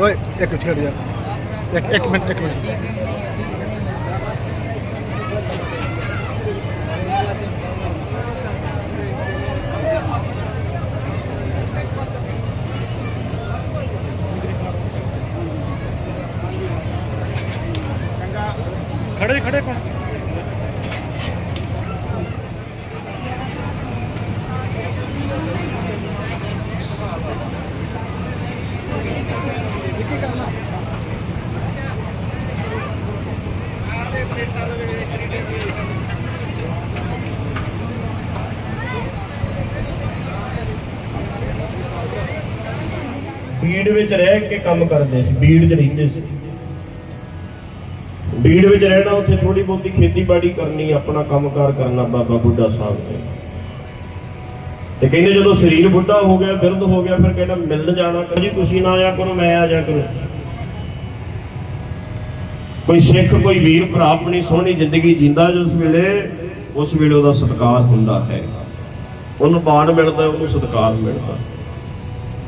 ਓਏ ਇੱਕ ਮਿੰਟ ਛੱਡ ਯਾਰ ਇੱਕ ਇੱਕ ਮਿੰਟ ਇੱਕ ਮਿੰਟ। ਖੜੇ ਖੜੇ ਕੋਣ? ਬੀੜ ਵਿੱਚ ਰਹਿ ਕੇ ਕੰਮ ਕਰਦੇ ਸੀ, ਬੀੜ 'ਚ ਰਹਿੰਦੇ ਸੀ। ਬੀੜ ਵਿੱਚ ਰਹਿਣਾ, ਉੱਥੇ ਥੋੜੀ ਬਹੁਤੀ ਖੇਤੀਬਾੜੀ ਕਰਨੀ, ਆਪਣਾ ਕੰਮਕਾਰ ਕਰਨਾ ਬਾਬਾ ਬੁੱਢਾ ਸਾਹਿਬ ਨੇ ਤੇ ਕਹਿੰਦੇ ਜਦੋਂ ਸਰੀਰ ਬੁੱਢਾ ਹੋ ਗਿਆ, ਬਿਰਧ ਹੋ ਗਿਆ, ਫਿਰ ਕਹਿੰਦਾ ਮਿਲਣ ਜਾਣਾ ਕਰ ਜੀ, ਤੁਸੀਂ ਨਾ ਆਇਆ ਕਰੋ, ਮੈਂ ਆ ਜਾ ਕਰੋ। ਕੋਈ ਸਿੱਖ, ਕੋਈ ਵੀਰ ਭਰਾ ਆਪਣੀ ਸੋਹਣੀ ਜ਼ਿੰਦਗੀ ਜਿੰਦਾ ਜਿਸ ਵੇਲੇ, ਉਸ ਵੇਲੇ ਉਹਦਾ ਸਤਿਕਾਰ ਹੁੰਦਾ ਹੈ। ਉਹਨੂੰ ਮਾਣ ਮਿਲਦਾ, ਉਹਨੂੰ ਸਤਿਕਾਰ ਮਿਲਦਾ।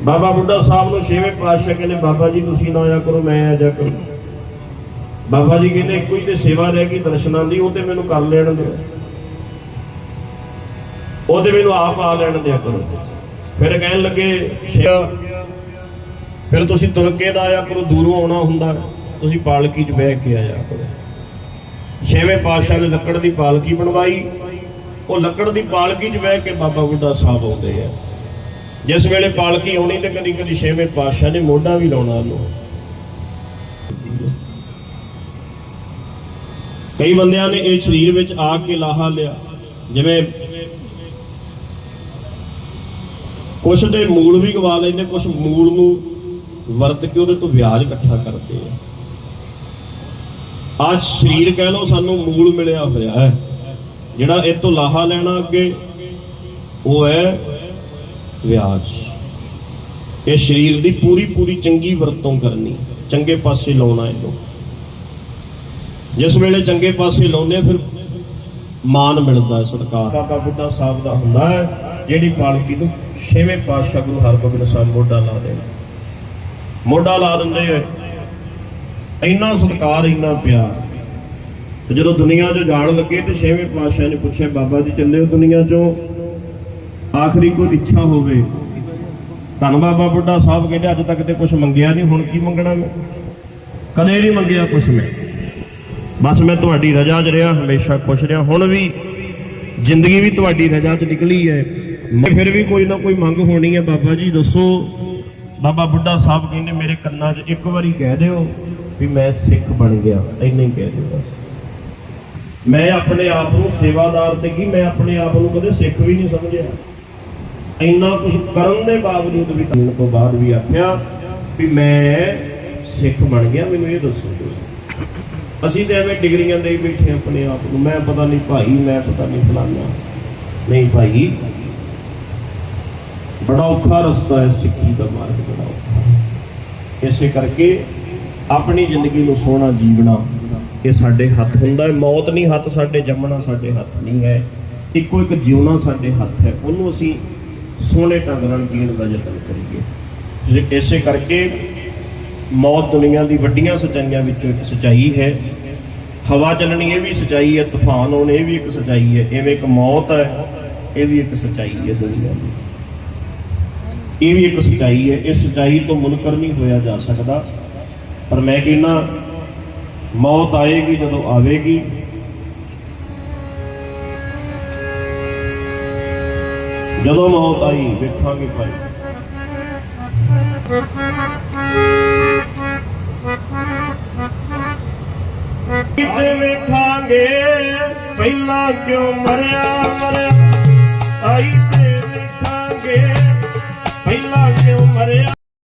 ਬਾਬਾ ਬੁੱਢਾ ਸਾਹਿਬ ਨੂੰ ਛੇਵੇਂ ਪਾਤਸ਼ਾਹ ਕਹਿੰਦੇ, ਬਾਬਾ ਜੀ, ਤੁਸੀਂ ਨਾ ਆਇਆ ਕਰੋ, ਮੈਂ ਆ ਜਾ ਕਰੋ। ਬਾਬਾ ਜੀ ਕਹਿੰਦੇ ਇੱਕੋ ਹੀ ਤੇ ਸੇਵਾ ਰਹਿ ਗਈ, ਦਰਸ਼ਨਾਂ ਦੀ, ਉਹ ਤੇ ਮੈਨੂੰ ਕਰ ਲੈਣ ਦਿਓ। ਉਹ ਤੇ ਮੈਨੂੰ ਆਪ ਆ ਲੈਣ ਦਿਆ ਕਰੋ। ਫਿਰ ਕਹਿਣ ਲੱਗੇ ਫਿਰ ਤੁਸੀਂ ਤੁਰ ਕੇ ਨਾ ਆਇਆ ਕਰੋ, ਦੂਰੋਂ ਆਉਣਾ ਹੁੰਦਾ ਤੁਸੀਂ ਪਾਲਕੀ 'ਚ ਬਹਿ ਕੇ ਆਇਆ ਕਰੋ। ਛੇਵੇਂ ਪਾਤਸ਼ਾਹ ਨੇ ਲੱਕੜ ਦੀ ਪਾਲਕੀ ਬਣਵਾਈ। ਉਹ ਲੱਕੜ ਦੀ ਪਾਲਕੀ 'ਚ ਬਹਿ ਕੇ ਬਾਬਾ ਬੁੱਢਾ ਸਾਹਿਬ ਆਉਂਦੇ ਆ। ਜਿਸ ਵੇਲੇ ਪਾਲਕੀ ਆਉਣੀ ਤੇ ਕਦੀ ਕਦੀ ਛੇਵੇਂ ਪਾਤਸ਼ਾਹ ਨੇ ਮੋਢਾ ਵੀ ਲਾਉਣਾ ਉਹਨੂੰ। ਕਈ ਬੰਦਿਆਂ ਨੇ ਇਹ ਸਰੀਰ ਵਿੱਚ ਆ ਕੇ ਲਾਹਾ ਲਿਆ। ਜਿਵੇਂ ਕੁਛ ਦੇ ਮੂਲ ਵੀ ਗਵਾ ਲੈਂਦੇ, ਕੁਛ ਮੂਲ ਨੂੰ ਵਰਤ ਕੇ ਉਹਦੇ ਤੋਂ ਵਿਆਜ ਇਕੱਠਾ ਕਰਦੇ ਆ। ਅੱਜ ਸਰੀਰ ਕਹਿ ਲਓ ਸਾਨੂੰ ਮੂਲ ਮਿਲਿਆ ਹੋਇਆ ਹੈ। ਜਿਹੜਾ ਇਹ ਤੋਂ ਲਾਹਾ ਲੈਣਾ ਅੱਗੇ, ਉਹ ਹੈ ਵਿਆਜ। ਇਹ ਸਰੀਰ ਦੀ ਪੂਰੀ ਪੂਰੀ ਚੰਗੀ ਵਰਤੋਂ ਕਰਨੀ, ਚੰਗੇ ਪਾਸੇ ਲਾਉਣਾ ਇਹਨੂੰ। ਜਿਸ ਵੇਲੇ ਚੰਗੇ ਪਾਸੇ ਲਾਉਂਦੇ ਫਿਰ ਮਾਨ ਮਿਲਦਾ ਸਰਕਾਰ ਬਾਬਾ ਬੁੱਢਾ ਸਾਹਿਬ ਦਾ ਹੁੰਦਾ ਹੈ, ਜਿਹੜੀ ਪਾਲਕੀ ਨੂੰ ਛੇਵੇਂ ਪਾਤਸ਼ਾਹ ਗੁਰੂ ਹਰਗੋਬਿੰਦ ਸਾਹਿਬ ਮੋਢਾ ਲਾ ਦੇਣਾ ਮੋਢਾ ਲਾ ਦਿੰਦੇ ਹੋਏ ਇੰਨਾ ਸਤਿਕਾਰ, ਇੰਨਾ ਪਿਆਰ। ਤੇ ਜਦੋਂ ਦੁਨੀਆ 'ਚੋਂ ਜਾਣ ਲੱਗੇ ਤੇ ਛੇਵੇਂ ਪਾਤਸ਼ਾਹ ਨੇ ਪੁੱਛਿਆ, ਬਾਬਾ ਜੀ ਚੱਲੇ ਹੋ ਦੁਨੀਆ 'ਚੋਂ। ਆਖਰੀ ਕੋਈ ਇੱਛਾ ਹੋਵੇ। ਧੰਨ ਬਾਬਾ ਬੁੱਢਾ ਸਾਹਿਬ ਕਹਿੰਦੇ, ਅੱਜ ਤੱਕ ਤੇ ਕੁਝ ਮੰਗਿਆ ਨਹੀਂ, ਹੁਣ ਕੀ ਮੰਗਣਾ ਮੈਂ? ਕਦੇ ਨਹੀਂ ਮੰਗਿਆ ਕੁਝ ਮੈਂ। ਬਸ ਮੈਂ ਤੁਹਾਡੀ ਰਜ਼ਾ 'ਚ ਰਿਹਾ, ਹਮੇਸ਼ਾ ਖੁਸ਼ ਰਿਹਾ। ਹੁਣ ਵੀ ਜ਼ਿੰਦਗੀ ਵੀ ਤੁਹਾਡੀ ਰਜ਼ਾ 'ਚ ਨਿਕਲੀ ਹੈ। ਫਿਰ ਵੀ ਕੋਈ ਨਾ ਕੋਈ ਮੰਗ ਹੋਣੀ ਹੈ। ਬਾਬਾ ਜੀ ਦੱਸੋ। ਬਾਬਾ ਬੁੱਢਾ ਸਾਹਿਬ ਕਹਿੰਦੇ, ਮੇਰੇ ਕੰਨਾਂ 'ਚ ਇੱਕ ਵਾਰੀ ਕਹਿ ਦਿਓ। ਵੀ ਮੈਂ ਸਿੱਖ ਬਣ ਗਿਆ, ਇੰਨਾ ਹੀ ਕਹਿ ਦਿਓ ਬਸ। ਮੈਂ ਆਪਣੇ ਆਪ ਨੂੰ ਸੇਵਾਦਾਰ ਤੇ ਕੀ, ਮੈਂ ਆਪਣੇ ਆਪ ਨੂੰ ਕਦੇ ਸਿੱਖ ਵੀ ਨਹੀਂ ਸਮਝਿਆ। ਇੰਨਾ ਕੁਝ ਕਰਨ ਦੇ ਬਾਵਜੂਦ ਵੀ ਕਰਨ ਤੋਂ ਬਾਅਦ ਵੀ ਆਖਿਆ ਵੀ ਮੈਂ ਸਿੱਖ ਬਣ ਗਿਆ, ਮੈਨੂੰ ਇਹ ਦੱਸੋ ਅਸੀਂ ਤਾਂ ਐਵੇਂ ਡਿਗਰੀਆਂ ਦੇ ਬੈਠੇ ਆਪਣੇ ਆਪ ਨੂੰ। ਮੈਂ ਪਤਾ ਨਹੀਂ ਭਾਈ, ਮੈਂ ਪਤਾ ਨਹੀਂ ਫਲਾਨਾ ਨਹੀਂ ਭਾਈ, ਬੜਾ ਔਖਾ ਰਸਤਾ ਹੈ ਸਿੱਖੀ ਦਾ ਮਾਰਗ, ਬੜਾ ਔਖਾ। ਇਸੇ ਕਰਕੇ ਆਪਣੀ ਜ਼ਿੰਦਗੀ ਨੂੰ ਸੋਹਣਾ ਜੀਵਣਾ, ਇਹ ਸਾਡੇ ਹੱਥ ਹੁੰਦਾ ਹੈ। ਮੌਤ ਨਹੀਂ ਹੱਥ ਸਾਡੇ, ਜੰਮਣਾ ਸਾਡੇ ਹੱਥ ਨਹੀਂ ਹੈ। ਇੱਕੋ ਇੱਕ ਜਿਉਣਾ ਸਾਡੇ ਹੱਥ ਹੈ। ਉਹਨੂੰ ਅਸੀਂ ਸੋਹਣੇ ਢੰਗ ਨਾਲ ਜੀਣ ਦਾ ਯਤਨ ਕਰੀਏ। ਜੇ ਇਸੇ ਕਰਕੇ ਮੌਤ ਦੁਨੀਆ ਦੀ ਵੱਡੀਆਂ ਸੱਚਾਈਆਂ ਵਿੱਚੋਂ ਇੱਕ ਸੱਚਾਈ ਹੈ। ਹਵਾ ਚੱਲਣੀ ਇਹ ਵੀ ਸੱਚਾਈ ਹੈ, ਤੂਫਾਨ ਆਉਣੇ ਇਹ ਵੀ ਇੱਕ ਸੱਚਾਈ ਹੈ। ਐਵੇਂ ਇੱਕ ਮੌਤ ਹੈ, ਇਹ ਵੀ ਇੱਕ ਸੱਚਾਈ ਹੈ ਦੁਨੀਆ ਦੀ। ਇਹ ਵੀ ਇੱਕ ਸੱਚਾਈ ਹੈ। ਇਸ ਸੱਚਾਈ ਤੋਂ ਮੁਨਕਰ ਨਹੀਂ ਹੋਇਆ ਜਾ ਸਕਦਾ। ਪਰ ਮੈਂ ਕਹਿੰਦਾ ਮੌਤ ਆਏਗੀ ਜਦੋਂ ਆਵੇਗੀ ਜਦੋਂ ਮੌਤ ਆਈ ਵੇਖਾਂਗੇ ਭਾਈ ਕਿਤੇ ਵੇਖਾਂਗੇ ਪਹਿਲਾਂ ਕਿਉਂ ਮਰਿਆ ਮਰਿਆ ਆਈ ਤੇ ਵੇਖਾਂਗੇ ਪਹਿਲਾਂ ਕਿਉਂ ਮਰਿਆ